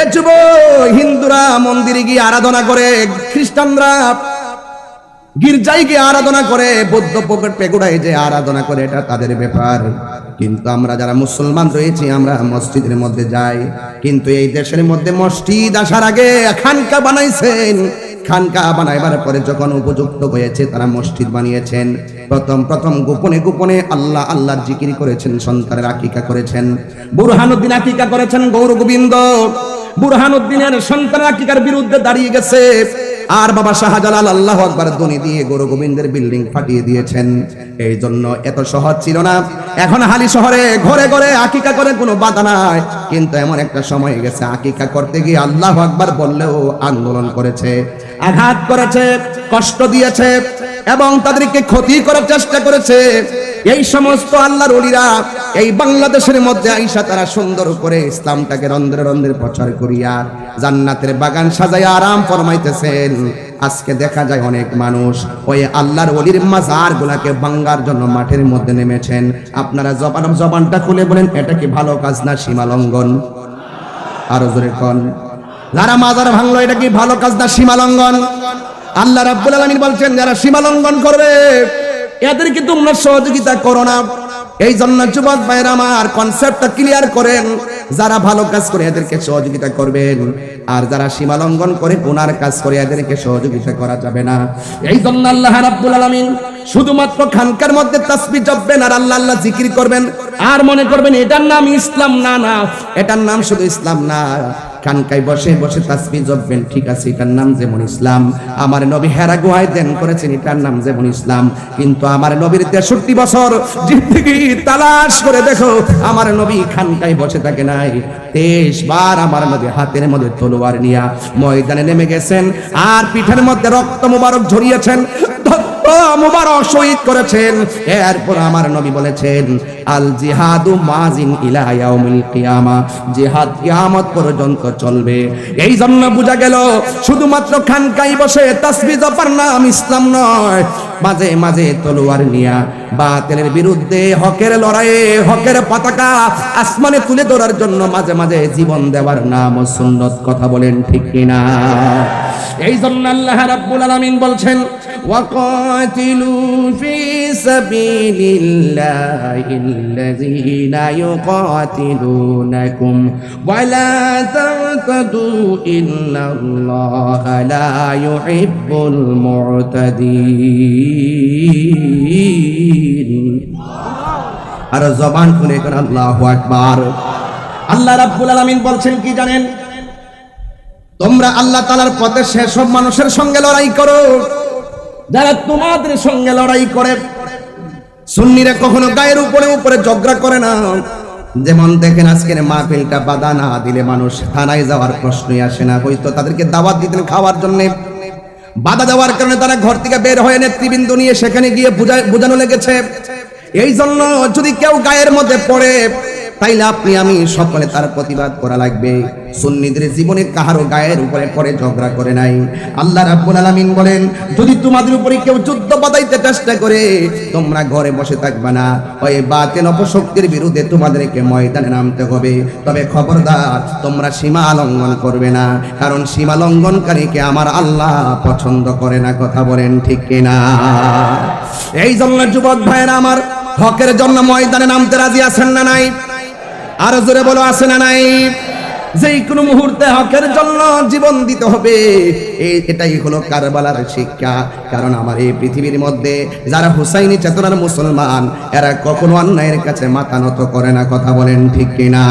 এ যুব হিন্দুরা মন্দিরে গিয়ে আরাধনা করে, খ্রিস্টানরা গির্জায় গিয়ে আরাধনা করে, বৌদ্ধ পকেট পেগুড়ায় যে আরাধনা করে, এটা তাদের ব্যাপার। কিন্তু আমরা যারা মুসলমান রয়েছি, আমরা মসজিদের মধ্যে যাই। কিন্তু এই দেশের মধ্যে মসজিদ আসার আগে খানকা বানাইছেন। খানকা বানাইবার পরে যখন উপযুক্ত হয়েছে, তারা মসজিদ বানিয়েছেন। প্রথম প্রথম গোপনে গোপনে আল্লাহ আল্লাহর জিকির করেছেন, সন্তানের আকিকা করেছেন। বুরহানুদ্দিন আকিকা করেছেন, গৌর গোবিন্দ। বুরহানুদ্দিনের সন্তান আকিকার বিরুদ্ধে দাঁড়িয়ে গেছে। আর বাবা শাহজালাল আল্লাহ আকবার ধ্বনি দিয়ে গৌর গোবিন্দের বিল্ডিং ফাটিয়ে দিয়েছেন। এই জন্য এত সহজ ছিল না। এখন হালি শহরে ঘরে ঘরে আকিকা করে কোনো বাধা নাই। কিন্তু এমন একটা সময় গেছে, আকিকা করতে গিয়ে আল্লাহ আকবার বললেও আন্দোলন করেছে, আঘাত করেছে, কষ্ট দিয়েছে এবং তাদেরকে ক্ষতি করার চেষ্টা করেছে। এই সমস্ত আল্লাহর অলিরা এই বাংলাদেশের মধ্যে আইসা তারা সুন্দর করে ইসলামটাকে রন্ধ্রে রন্ধ্রে প্রচার করিয়া জান্নাতের বাগান সাজাইয়া আরাম ফরমাইতেছেন। আজকে দেখা যায় অনেক মানুষ ওই আল্লাহর অলির মাজার গুলাকে বাঙ্গার জন্য মাঠের মধ্যে নেমেছেন। আপনারা জবান জবানটা খুলে বলেন, এটা কি ভালো কাজ না সীমা লঙ্ঘন আরও জোরে কন, যারা মাজার ভাঙলো, এটা কি ভালো কাজ না সীমা লঙ্ঘন আল্লাহ রাব্বুল আলামিন বলছেন, যারা সীমা লঙ্ঘন করবে এদেরকে তোমরা সহযোগিতা করো না। এই জন্য যুবক ভাইয়ের আমার কনসেপ্টটা ক্লিয়ার করেন। যারা ভালো কাজ করে এদেরকে সহযোগিতা করবেন। আর যারা সীমা লঙ্ঘন করে গুনার কাজ করে এদেরকে সহযোগিতা করা যাবে না। এই জন্য আল্লাহ রাব্বুল আলামিন শুধুমাত্র খানকার মধ্যে তাসবিহ জপবেন আর আল্লাহ আল্লাহ জিকির করবেন। আর মনে করবেন এটার নাম ইসলাম না না। এটার নাম শুধু ইসলাম না। খানকায় বসে বসে তাসবি জপবেন। ঠিক আছে, এটার নাম যেমন ইসলাম। আমার নবী হেরা গুহায় দেন করেছেন, এটার নাম যেমন ইসলাম। কিন্তু আমার নবীর তেষট্টি বছর জিন্দগি তালাশ করে দেখো, আমার নবী খানকায় বসে থাকে নাই। তেইশ বার আমার নবী হাতের মধ্যে তলোয়ার নিয়া ময়দানে নেমে গেছেন, আর পিঠের মধ্যে রক্ত মুবারক ঝরিয়েছেন। রক্ত মুবারক শহীদ করেছেন। এরপর আমার নবী বলেছেন, আল জিহাদু মাজিন ইলা ইয়াউমিল কিয়ামা। জিহাদ কিয়ামত পর্যন্ত চলবে। এই জন্য বোঝা গেল, শুধুমাত্র খানকাই বসে তাসবিহ জপার নাম ইসলাম নয়, মাঝে মাঝে তলোয়ার নিয়া বাতিলের বিরুদ্ধে হকের লড়াইয়ে হকের পতাকা আসমানে তুলে ধরার জন্য মাঝে মাঝে জীবন দেওয়ার নাম সুন্নত কথা বলেন ঠিক কিনা? এই জন্য আল্লাহ রাব্বুল আলামিন বলছেন, ওয়াকাতিলু ফি সাবিলিল্লাহি আল্লাযীনা ইউকাতিলুনাকুম ওয়া লা তা'তাদু ইন্নাল্লাহা লা ইউহিব্বুল মু'তাদিন. আর জবান খুলে এখন আল্লাহু আকবার। আল্লাহ রাব্বুল আলামিন বলছেন কি জানেন? তোমরা আল্লাহ তালার পথে সেসব মানুষের সঙ্গে লড়াই করো। যারা তোমাদের সঙ্গে লড়াই করে, সুন্নিরা কখনো গায়ের উপরে উপরে ঝগড়া করে না। যেমন দেখেন আজকের মাহফিলটা বাধা না দিলে মানুষ থানায় যাওয়ার প্রশ্নই আসে না। হয়তো তাদেরকে দাওয়াত দিতেন খাওয়ার জন্য। বাধা দেওয়ার কারণে তারা ঘর থেকে বের হয়ে নেতৃবৃন্দ নিয়ে সেখানে গিয়ে বুঝা- বোঝানো লেগেছে। এই জন্য যদি কেউ গায়ের মধ্যে পড়ে তাইলে আপনি আমি সকলে তার প্রতিবাদ করা লাগবে। সুন্নিদের জীবনে কাহারও গায়ের উপরে পরে ঝগড়া করে নাই। আল্লাহ রাব্বুল আলামিন বলেন, যদি তোমাদের উপরে কেউ যুদ্ধ বাধাইতে চেষ্টা করে, তোমরা ঘরে বসে থাকবে না। ওই বাতেন অপশক্তির বিরুদ্ধে তোমাদেরকে ময়দানে নামতে হবে। তবে খবরদার, তোমরা সীমা লঙ্ঘন করবে না। কারণ সীমা লঙ্ঘনকারীকে আমার আল্লাহ পছন্দ করে না, কথা বলেন ঠিক কিনা? এই জন্য যুবক ভাইয়েরা আমার হকের জন্য ময়দানে নামতে রাজি আছেন না নাই? আরও জোরে বলো, আছে না নাই? যে কোনো মুহূর্তে হকের জন্য জীবন দিতে হবে এটাই হলো কারবালার শিক্ষা। কারণ আমার এই পৃথিবীর মধ্যে যারা হুসাইনি চেতনার মুসলমান, এরা কখনো অন্যায়ের কাছে মাথা নত করে না, কথা বলেন ঠিক কিনা?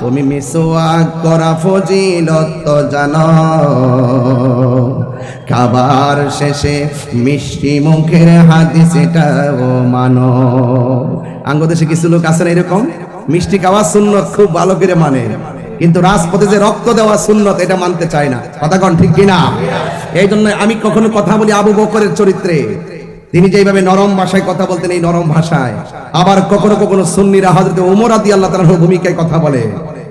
তুমি মিসওয়াক করা ফজিলত জানো খাবার শেষে মিষ্টি মুখের হাদিস এটাও মানো। আঙ্গদেশে কিছু লোক আছে না এরকম? মিষ্টি খাওয়া সুন্নত খুব ভালো করে মানে। কিন্তু রাজপথে যে রক্ত দেওয়া সুন্নত, এটা মানতে চায় না। কথা কন ঠিক কিনা? এই জন্য আমি কখনো কথা বলি আবু বকরের চরিত্রে। তিনি যেভাবে নরম ভাষায় কথা বলতেন, এই নরম ভাষায়। আবার কখনো কখনো সুন্নিরা হজরত উমর আদি আল্লাহ তালার ভূমিকায় কথা বলে।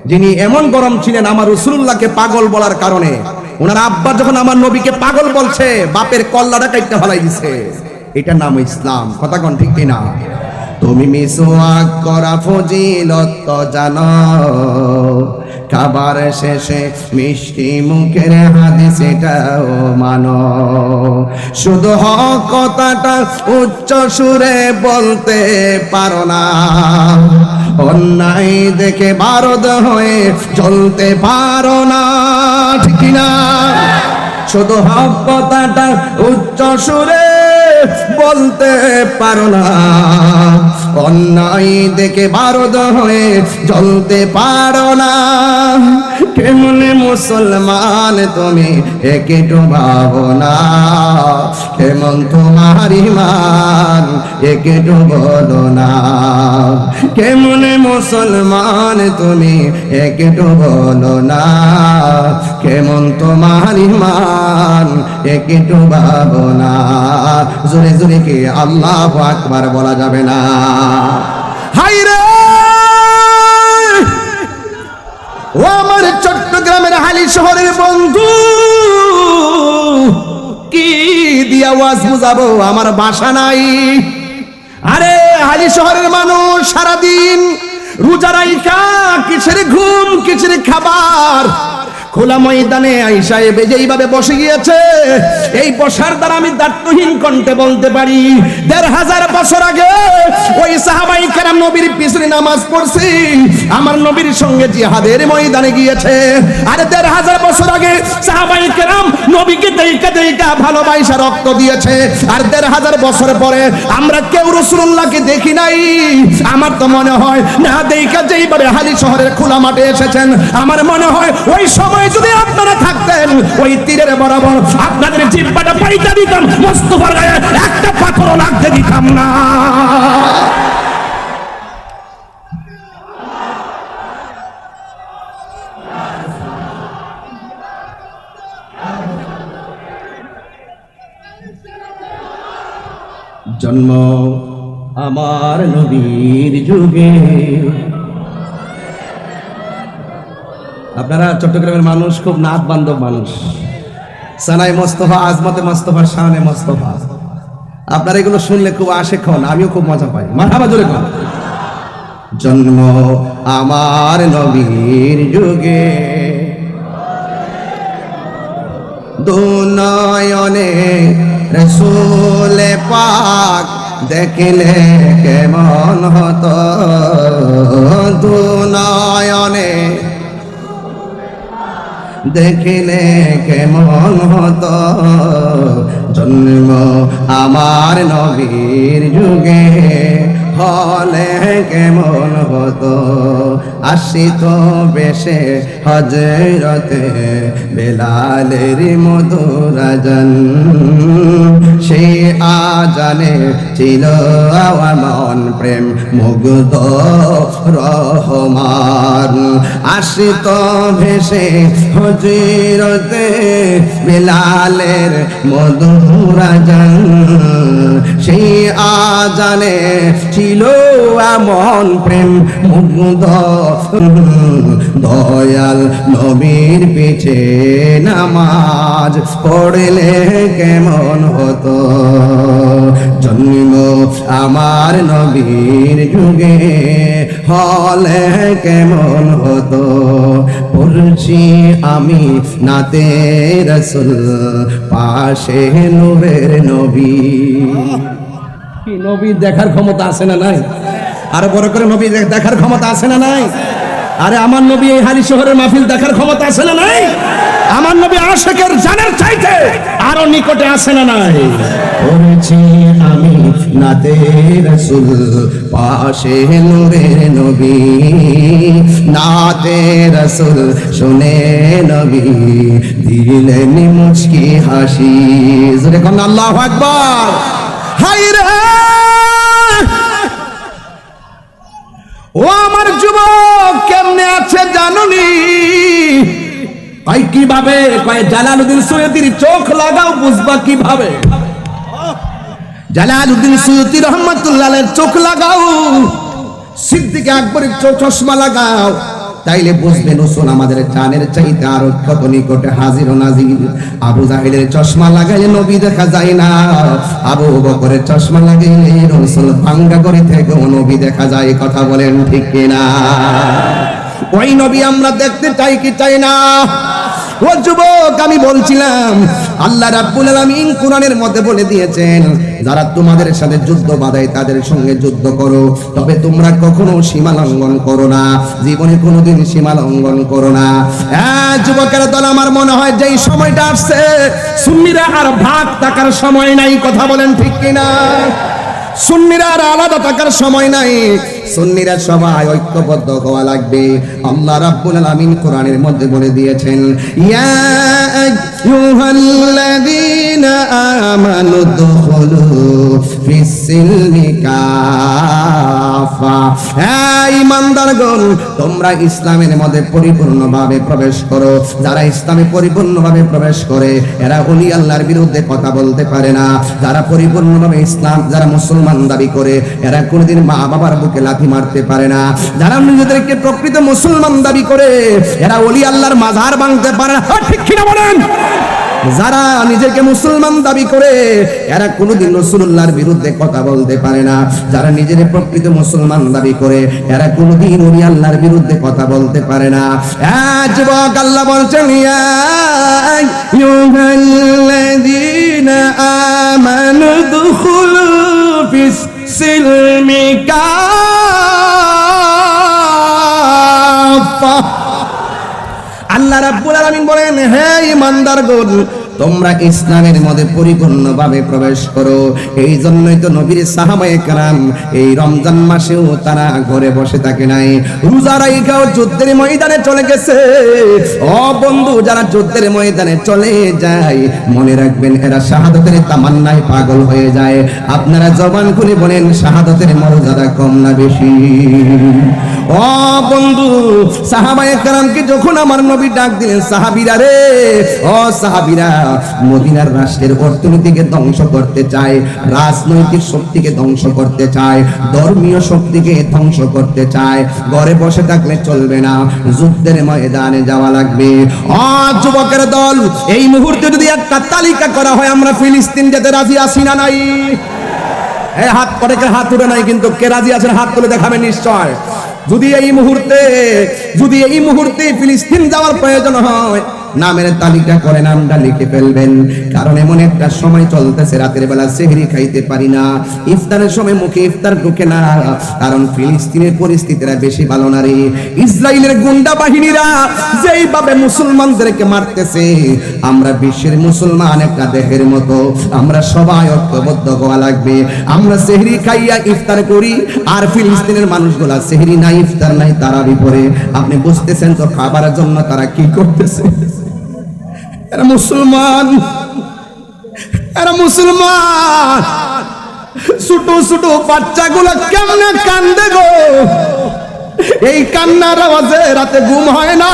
যিনি এমন গরম ছিলেন আমার রসুল্লাহকে পাগল বলার কারণে। ওনার আব্বা যখন আমার নবীকে পাগল বলছে, বাপের কল্লাটা কাইটটা ফলাই দিছে। এটার নাম ইসলাম। কথা কন ঠিক কিনা? তুমি মিসওয়াক করা ফজিলত জানো। খাবার শেষে মিষ্টি মুখের হাদিস এটাও মানো। শুধু হক কথাটা উচ্চ সুরে বলতে পারো না। অন্যায় দেখে বারদ হয়ে চলতে পারো না। ঠিক না শুধু হক কথাটা উচ্চ সুরে বলতে পারো না। অন্যায় দেখে বারদ হয়ে চলতে পারো না। কেমনে মুসলমান তুমি একটু ভাবো না? কেমন তোমার ইমান একটু বলো না? কেমনে মুসলমান তুমি একটু বলো না? কেমন তোমার ইমান একটু ভাবো না? জোরে জোরে কি আল্লাহ আকবার বলা যাবে না। হাই রে ও আমার চট্টগ্রামের হালি শহরের বন্ধু! কি দিয়া ওয়াজ বুঝাবো? আমার বাসা নাই। আরে, হালি শহরের মানুষ সারাদিন রোজা রাইখা, কিসের ঘুম, কিসের খাবার? খোলা ময়দানে আইসা এবে যেইভাবে বসে গিয়েছে, এই বসার দ্বারা আমি দায়িত্বহীন কণ্ঠে বলতে পারি, দেড় হাজার বছর আগে ওই সাহাবাই কেরাম নবীর পিছনে নামাজ পড়ছি, আমার নবীর সঙ্গে জিহাদের ময়দানে গিয়েছে। আর দেড় হাজার বছর আগে সাহাবাই কেরাম নবীকে দেইকা দেইকা ভালোবাসা রক্ত দিয়েছে। আর দেড় হাজার বছর পরে আমরা কেউ রসুল্লাহকে দেখি নাই। আমার তো মনে হয়, না দেইকা যেইভাবে হালি শহরের খোলা মাঠে এসেছেন, আমার মনে হয় ওই সময় যদি আপনারা থাকতেন, ওই তীরের বরাবর আপনাদের জিব্বাটা পাইটা দিতাম, মোস্তফার গায়ে একটা লাগতে দিতাম না। জন্ম আমার নবীর যুগে। আপনারা চট্টগ্রামের মানুষ, খুব নাথ বান্ধব মানুষ। সানাই মোস্তফা, আজমতে মোস্তফা শাহানে মোস্তফা। আপনারা এগুলো শুনলে খুব আশে খন আমিও খুব মজা পাই। মাথাবা জোরে কন। জন্ম আমার নবীর যুগে। দুনয়নে রসুলে পাক দেখলে কেমন হতো? দুনয়নে দেখিলে কেমন হতো? জন্ম আমার নবীর যুগে হলে কেমন হতো? আসিত বেশে হজরতে বেলালের মধুরাজন, সে আজানে ছিল আমার প্রেম মুগ্ধ রহমান। আসিত ভেসে হজিরতে বেলালের মধুরাজন। সেই আজানে ছিল এমন প্রেম মুগ্ধ, দয়াল নবীর পিছে নামাজ পড়লে কেমন হতো? জন্ম আমার নবীর যুগে হলে কেমন হতো? পড়ছি আমি নাতে রসুল, পাশে নূরের নবী। নবী দেখার ক্ষমতা আছে না নাই? আরও বড় করে নবী দেখার ক্ষমতা আছে না নাই? আরে আমার নবী এই হালি শহরের মাহফিল দেখার ক্ষমতা আছে না নাই? আমার নবী আশেকের জানের চাইতে আরও নিকটে আছে না নাই? পড়েছি আমি নাতে রসুল, পাশে নূরের নবী। নাতে রসুল, শুনে নবী। দিলেন মুচকি হাসি। জোরে কোন, আল্লাহ আকবার। হাই রে! ও আমার যুবক, কেমনে আছে জানুনি? কয় কীভাবে? কয়, জালালউদ্দিন সৈয়দির চোখ লাগাও, বুঝবা কীভাবে? জালালউদ্দিন সৈয়দি রহমতুল্লাহের চোখ লাগাও, সিদ্দিক আকবরের চশমা লাগাও। তাইলে বুঝবেন রসুল আমাদের জানের চাইতে আরও কত নিকটে হাজির নাজির। আবু জাহেলের চশমা লাগাইলে নবী দেখা যায় না। আবু বকরের চশমা লাগাইলে রসুল ভাঙ্গা করে থেকে নবী দেখা যায়, কথা বলেন ঠিক কিনা? ওই নবী আমরা দেখতে চাই কি চাই না? ও যুবক, আমি বলছিলাম, আল্লাহ রাব্বুল আলামিন কোরআনের মধ্যে বলে দিয়েছেন, যারা তোমাদের সাথে যুদ্ধ বাঁধায় তাদের সঙ্গে যুদ্ধ করো, তবে তোমরা কখনো সীমা লঙ্ঘন করো না, জীবনে কোনোদিন সীমা লঙ্ঘন করো না। হ্যাঁ যুবকের দল, আমার মনে হয় যেই সময়টা আসছে, সুন্নিরা আর ভাগ থাকার সময় নাই, কথা বলেন ঠিক কিনা? সুন্নিরা আর আলাদা থাকার সময় নাই সুন্নিরা সবাই ঐক্যবদ্ধ হওয়া লাগবে। আল্লাহ রাব্বুল আলামিন কোরআনের মধ্যে বলে দিয়েছেন, ইয়া আইয়ুহাল্লাযীনা আমানু দুখুলু ফিস-সিলমি কাফা। হ্যাঁ ঈমানদারগণ, তোমরা ইসলামের মধ্যে পরিপূর্ণভাবে প্রবেশ করো। যারা ইসলামে পরিপূর্ণভাবে প্রবেশ করে, এরা ওলি আল্লাহর বিরুদ্ধে কথা বলতে পারে না। যারা পরিপূর্ণভাবে ইসলাম, যারা মুসলমান দাবি করে, এরা কোনোদিন মা বাবার বুকে লাথি মারতে পারে না। যারা নিজেদেরকে প্রকৃত মুসলমান দাবি করে, এরা ওলি আল্লাহর মাজার ভাঙতে পারে না। ঠিক কিনা বলেন? যারা নিজেকে মুসলমান দাবি করে, এরা কোনোদিন রসুল্লাহর বিরুদ্ধে কথা বলতে পারে না। যারা নিজের প্রকৃত মুসলমান দাবি করে, এরা কোনোদিন উনি আল্লাহর বিরুদ্ধে কথা বলতে পারে না। যুবক আল্লাহ বলছেন আমানু দুখুলু ফিস সিলমি আল্লাহ রাব্বুল আলামিন বলেন হে ইমানদারগণ তোমরা ইসলামের মধ্যে পরিপূর্ণ ভাবে প্রবেশ করো। এই জন্যই তো নবীর সাহাবায়ে কারাম এই রমজান মাসেও তারা ঘরে বসে থাকে নাই। রোজা রাইখাও যুদ্ধের ময়দানে চলে গেছে। ও বন্ধু, যারা যুদ্ধের ময়দানে চলে যায়, মনে রাখবেন এরা শাহাদতের তামান্নায় পাগল হয়ে যায়। আপনারা জবান খুলে বলেন, শাহাদতের মর্যাদা কম না বেশি? ও বন্ধু, সাহাবায়ে কারামকে যখন আমার নবী ডাক দিলেন, সাহাবিরা রে, ও সাহাবিরা মদিনার রাষ্ট্রের অর্থনীতিকে ধ্বংস করতে চায়, রাজনৈতিক শক্তিকে ধ্বংস করতে চায়, ধর্মীয় শক্তিকে ধ্বংস করতে চায়। ঘরে বসে থাকলে চলবে না, যুদ্ধের ময়দানে যাওয়া লাগবে। ও যুবকের দল, এই মুহূর্তে যদি একটা তালিকা করা হয়, আমরা ফিলিস্তিন যেতে রাজি আছি না নাই? এই হাত অনেকের হাত তুলে নাই, কিন্তু কে রাজি আছেন হাত তুলে দেখাবেন নিশ্চয়। যদি এই মুহূর্তে, যদি এই মুহূর্তে ফিলিস্তিন যাওয়ার প্রয়োজন হয় নামের তালিকা করে নামটা লিখে ফেলবেন। কারণ এমন একটা সময় চলতেছে, রাতের বেলা সেহরি খাইতে পারি না। ইফতারের সময় মুখে ইফতার ঢুকে না, কারণ ফিলিস্তিনের পরিস্থিতিরা বেশি ভালো না রে। ইসরায়েলের গুন্ডা বাহিনীরা যেইভাবে মুসলমানদেরকে মারতেছে, আমরা বিশ্বের মুসলমান একটা দেহের মতো। আমরা সবাই ঐক্যবদ্ধ হওয়া লাগবে। আমরা সেহরি খাইয়া ইফতার করি, আর ফিলিস্তিনের মানুষগুলা সেহরি নাই, ইফতার নাই তারা বিপরে আপনি বুঝতেছেন তো খাবারের জন্য তারা কি করতেছে? এরা মুসলমান এরা মুসলমান। ছোট ছোট বাচ্চাগুলো কেমনে কান্দে গো? এই কান্নার আওয়াজে রাতে ঘুম হয় না।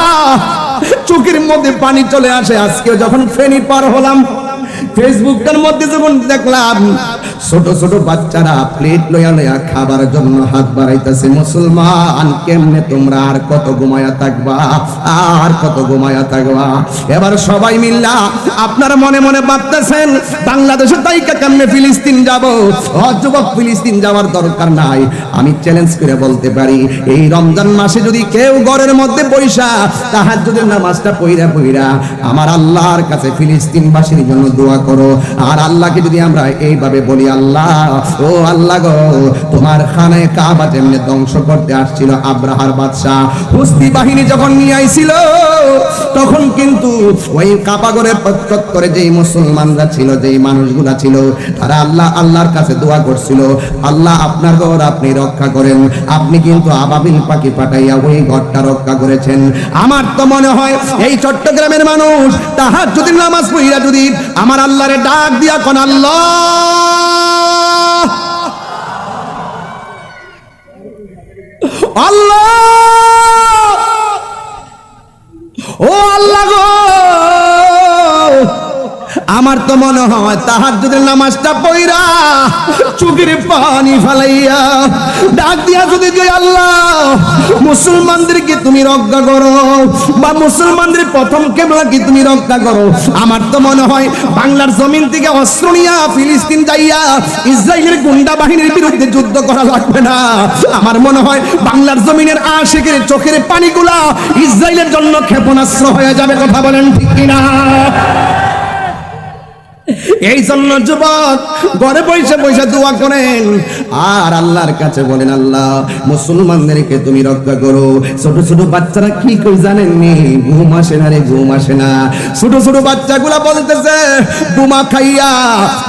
চোখের মধ্যে পানি চলে আসে। আজকে যখন ফেনি পার হলাম ফেসবুকটার মধ্যে যখন দেখলাম, ছোট ছোট বাচ্চারা প্লেট লইয়া লইয়া খাবার জন্য হাত বাড়াইতেছে, মুসলমান, কেমনে তোমরা আর কত ঘুমায়া থাকবা? আর কত ঘুমায়া থাকবা? এবার সবাই মিল্লা আপনারা মনে মনে ভাবতেছেন, বাংলাদেশে তাইকা কেমনে ফিলিস্তিন যাব? যুবক ফিলিস্তিন যাওয়ার দরকার নাই। আমি চ্যালেঞ্জ করে বলতে পারি, এই রমজান মাসে যদি কেউ ঘরের মধ্যে বৈশা তাহার যদি নামাজটা পইরা পইরা আমার আল্লাহর কাছে ফিলিস্তিনবাসীর জন্য দোয়া করো। আর আল্লাহকে যদি আমরা এইভাবে বলি, আল্লাহ, ও আল্লাহ গো, তোমার খানায় কাবা যেমনি ধ্বংস করতে আসছিল আব্রাহার বাদশাহ। হুস্তি বাহিনী যখন নিয়ে আইছিল, তখন কিন্তু ওই কাবাগরের প্রত্যুত্তরে যেই মুসলমানরা ছিল, যেই মানুষগুলা ছিল, তারা আল্লাহ, আল্লাহর কাছে দোয়া করছিল, আল্লাহ, আপনার ঘর আপনি রক্ষা করেন। আপনি কিন্তু আবাবিল পাখি পাঠাইয়া ওই ঘরটা রক্ষা করেছেন। আমার তো মনে হয়, এই চট্টগ্রামের মানুষ তাহার যদি নামাজ পড়িয়া যদি আমার আল্লাহরে ডাক দিয়া কোন আল্লাহ! আল্লাহ! ও আল্লাহ গো! আমার তো মনে হয় তাহার যদি নামাজটা পইরা চুকির পানি ফালাইয়া ডাক দিয়া যদি আল্লাহ, মুসলমানদেরকে তুমি রক্ষা করো বা মুসলমানদের প্রথম কেবলাকে তুমি রক্ষা করো। আমার তো মনে হয় বাংলার জমিন থেকে অস্ত্র নিয়া ফিলিস্তিন যাইয়া ইসরায়েলের গুন্ডা বাহিনীর বিরুদ্ধে যুদ্ধ করা লাগবে না। আমার মনে হয় বাংলার জমিনের আশেকের চোখের পানিগুলা ইসরায়েলের জন্য ক্ষেপণাস্ত্র হয়ে যাবে, কথা বলেন ঠিক কিনা? এই জন্য যুবক, ঘরে বসে বসে দোয়া করেন। আর আল্লাহর কাছে বলেন, আল্লাহ, মুসলমানদেরকে তুমি রক্ষা করো। ছোট ছোট বাচ্চারা কি কই জানেননি? ঘুম আসে না রে, ঘুম আসে না। ছোট ছোট বাচ্চাগুলা বলতেছে বোমা খাইয়া,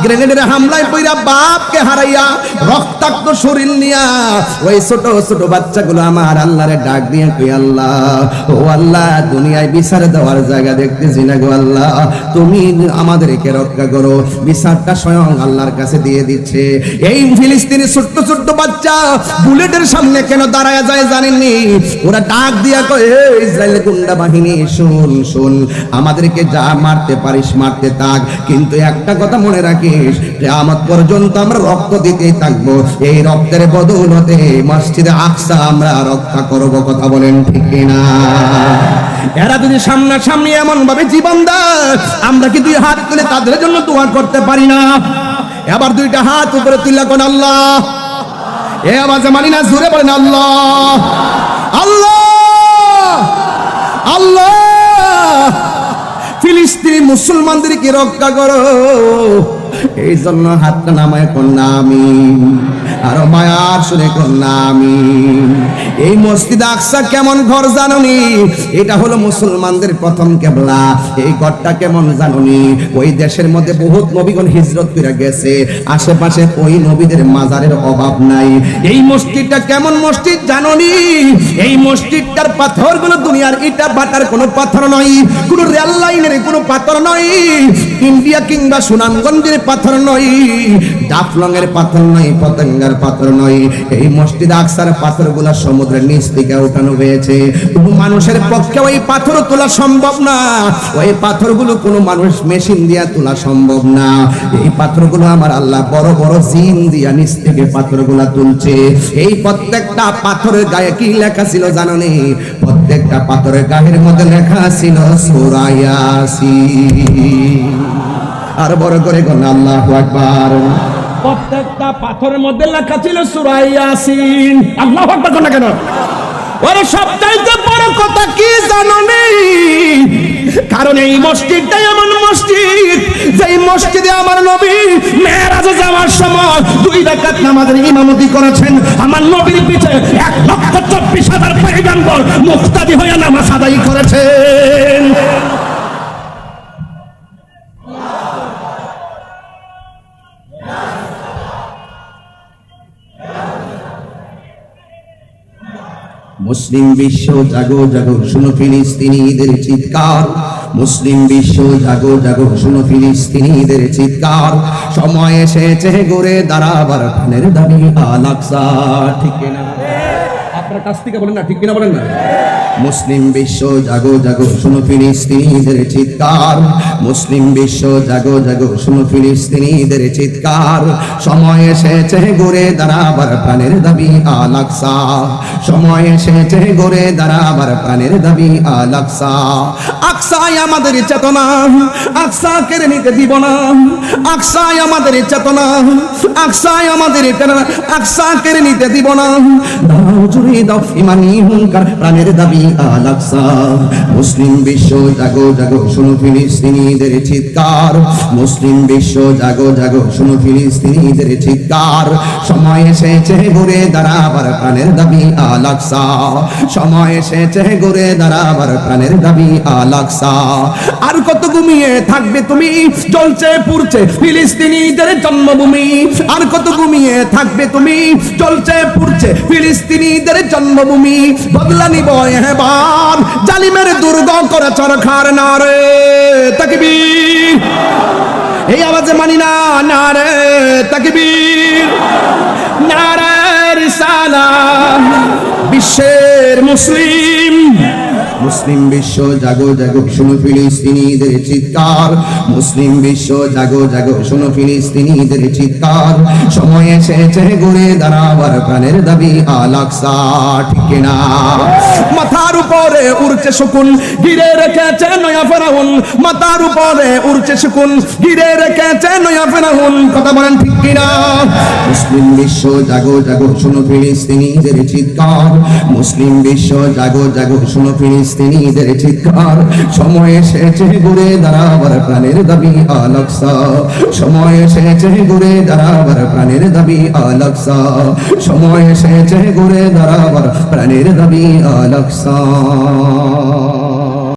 গ্রেনেডের হামলায় পইরা বাপকে হারাইয়া, রক্তাক্ত শরীর নিয়া, ওই ছোট ছোট বাচ্চাগুলো আমার আল্লাহরে ডাক দিয়ে কই, আল্লাহ, ও আল্লাহ, দুনিয়ায় বিচার দেওয়ার জায়গা দেখতেছি না গো, আল্লাহ। তুমি আমাদেরকে রক্ষা করো। স্বয়ং আল্লাহর কাছে দিয়ে দিচ্ছে। এই ফিলিস্তিনি ছোট্ট ছোট্ট বাচ্চা বুলেটের সামনে কেন দাঁড়ায় যায় জানেননি? ওরা ডাক দিয়া ইসরায়েল গুন্ডা বাহিনী, শুন শুন, আমাদেরকে যা মারতে পারিস, মারতে থাক কিন্তু একটা কথা মনে রাখিস, কিয়ামত পর্যন্ত আমরা রক্ত দিতেই থাকব। এই রক্তের বদৌলতে মসজিদে আকসা আমরা রক্ষা করব, কথা বলেন ঠিক না এরা যদি সামনাসামনি এমন ভাবে জীবন দেয়, আমরা কি দুই হাত তুলে তাদের জন্য দোয়া করতে পারি না। এবার দুইটা হাত উপরে তুলে কোন আল্লাহ। এ আওয়াজে মানি না জুড়ে বলেন আল্লাহ। আল্লাহ! আল্লাহ! ফিলিস্তিনি মুসলমানদেরকে রক্ষা করো। এই জন্য হাতটা নামায় কন্যা আমি, আরও মায়ার শুনে কন্যা আমি। এই মসজিদ আকসা কেমন ঘর জাননি? এটা হলো মুসলমানদের প্রথম কেবলা। এই ঘরটা কেমন জাননি? ওই দেশের মধ্যে বহুত নবীগণ হিজরত করে গেছে। আশেপাশে ওই নবীদের মাজারের অভাব নাই। এই মসজিদটা কেমন মসজিদ জাননি? এই মসজিদটার পাথরগুলো দুনিয়ার ইটা বাটার কোনো পাথর নয়, কোনো রেল লাইনের কোনো পাথর নয়। ইন্ডিয়া কিংবা সুনামগঞ্জের পাথর নয় ডাফলং এর পাথর নয় পতঙ্গার পাথর নয় এই মসজিদ আকসার পাথরগুলা সমুদ্রের নিচ থেকে উঠানো হয়েছে। কোনো মানুষের পক্ষে ওই পাথর তোলা সম্ভব না। ওই পাথরগুলো কোনো মানুষ মেশিন দিয়া তোলা সম্ভব না। এই পাথরগুলো আমার আল্লাহ বড় বড় জিন দিয়া নিচ থেকে পাথরগুলা তুলছে। এই প্রত্যেকটা পাথরের গায়ে কি লেখা ছিল জানো নি? প্রত্যেকটা পাথরের গায়ের মধ্যে লেখা ছিল সুরায়াসি আর বড় করে গণ আল্লাহ আকবার। প্রত্যেকটা পাথরের মধ্যে লেখা ছিল সুরাইয়াসিন আল্লাহ আকবার কোন কেন? ওরে সবচাইতে বড় কথা কি জানো নি? কারণ এই মসজিদটাই এমন মসজিদ, যেই মসজিদে আমার নবী মেয়েরাজে যাওয়ার সময় দুই রাকাত নামাজের ইমামতি করেছেন। আমার নবীর পিছে এক লক্ষ চব্বিশ হাজার পয়গাম্বর মুক্তাদি হয়ে নামাজ আদায় করেছেন। মুসলিম বিশ্ব জাগো জাগো, শুনো ফিলিস্তিনিদের চিৎকার। মুসলিম বিশ্ব জাগো জাগো, শুনো ফিলিস্তিনিদের চিৎকার। সময় এসেছে গড়ে দাঁড়াবার প্রাণের দাবি আলাকসা ঠিক কিনা? আপনার কাছ থেকে বলেন না, ঠিক কিনা বলেন না? মুসলিম বিশ্ব জাগো জাগো, শুনো ফিলিস্তিনিদের চিৎকার। মুসলিম বিশ্ব জাগো জাগো, শুনো ফিলিস্তিনিদের চিৎকার। সময় এসেছে গড়ে দাঁড়াবার প্রাণের দাবি আলাকসা সময় এসেছে গড়ে দাঁড়াবার প্রাণের দাবি আলাকসা আকসাই আমাদের চেতনা, আকসা কেড়ে নিতে দিব না। আকসাই আমাদের চেতনা, আকসাই আমাদের আকসা কেড়ে নিতে দিব না। দাও জুড়ে দাও ইমানি হুঙ্কার, প্রাণের দাবি মুসলিম বিশ্ব, জাগো জাগো, শুনো ফিলিস্তিনিদের চিৎকার। মুসলিম বিশ্ব, জাগো জাগো, শুনো ফিলিস্তিনিদের চিৎকার। সময় এসেছে ঘুরে দাঁড়াবার প্রাণের দাবি আলাকসা। সময় এসেছে ঘুরে দাঁড়াবার প্রাণের দাবি আলাকসা। আর কত ঘুমিয়ে থাকবে তুমি? চলছে পুরছে ফিলিস্তিনিদের জন্মভূমি। আর কত ঘুমিয়ে থাকবে তুমি? চলছে পুরছে ফিলিস্তিনিদের জন্মভূমি। বদলা এবার জালিমের দুর্গ করে চরখার নারে, তাকবীর। এই আওয়াজে মানি না, নারে তাকবীর। নারে রিসালা বিশ্বের মুসলিম। মুসলিম বিশ্ব জাগো জাগো, শুনো ফিলিস্তিনিদের চিৎকার। মুসলিম বিশ্ব জাগো জাগো, শুনো ফিলিস্তিনিদের চিৎকার। সময় এসেছে ঘুরে দাঁড়াবার প্রাণের দাবি আলাকসা ঠিক মাথার উপরে উড়ছে শকুন, ঘিরে রেখেছে নয়া ফেরাউন। মাথার উপরে উড়ছে শকুন, ঘিরে রেখেছে নয়া ফেরাউন। কথা বলেন ঠিক কিনা? মুসলিম বিশ্ব জাগো জাগো, শুনো ফিলিস্তিনিদের চিৎকার। মুসলিম বিশ্ব জাগো জাগো, শুনো ফিলিস্তিনিদের চিৎকার। সময় এসেছে ঘুরে দাঁড়াবার প্রাণের দাবি আলাকসা। সময় এসেছে ঘুরে দাঁড়াবার প্রাণের দাবি আলাকসা। সময় এসেছে ঘুরে দাঁড়াবার প্রাণের দাবি আলাকসা।